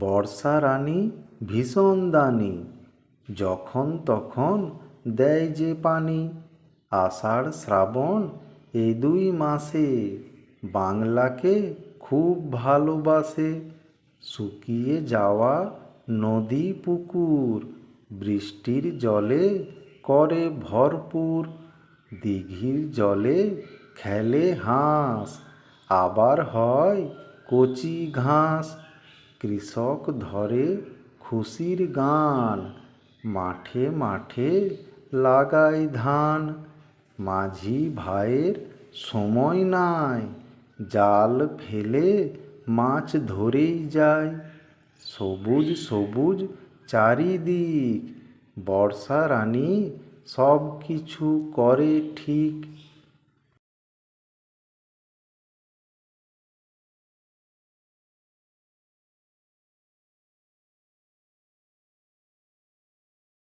বর্ষা রানী ভীষণ দানি, যখন তখন দেয় যে পানি। আষাঢ় শ্রাবণ এই দুই মাসে, বাংলাকে খুব ভালোবাসে। শুকিয়ে যাওয়া নদী, পুকুর, বৃষ্টির জলে করে ভরপুর। দিঘির জলে খেলে হাঁস, আবার হয় কচি ঘাস। কৃষক ধরে খুশির গান, মাঠে মাঠে লাগায় ধান। মাঝি ভাইয়ের সময় নাই, জাল ফেলে মাছ ধরেই যায়। সবুজ সবুজ চারিদিক, বর্ষা রানী সব কিছু করে ঠিক।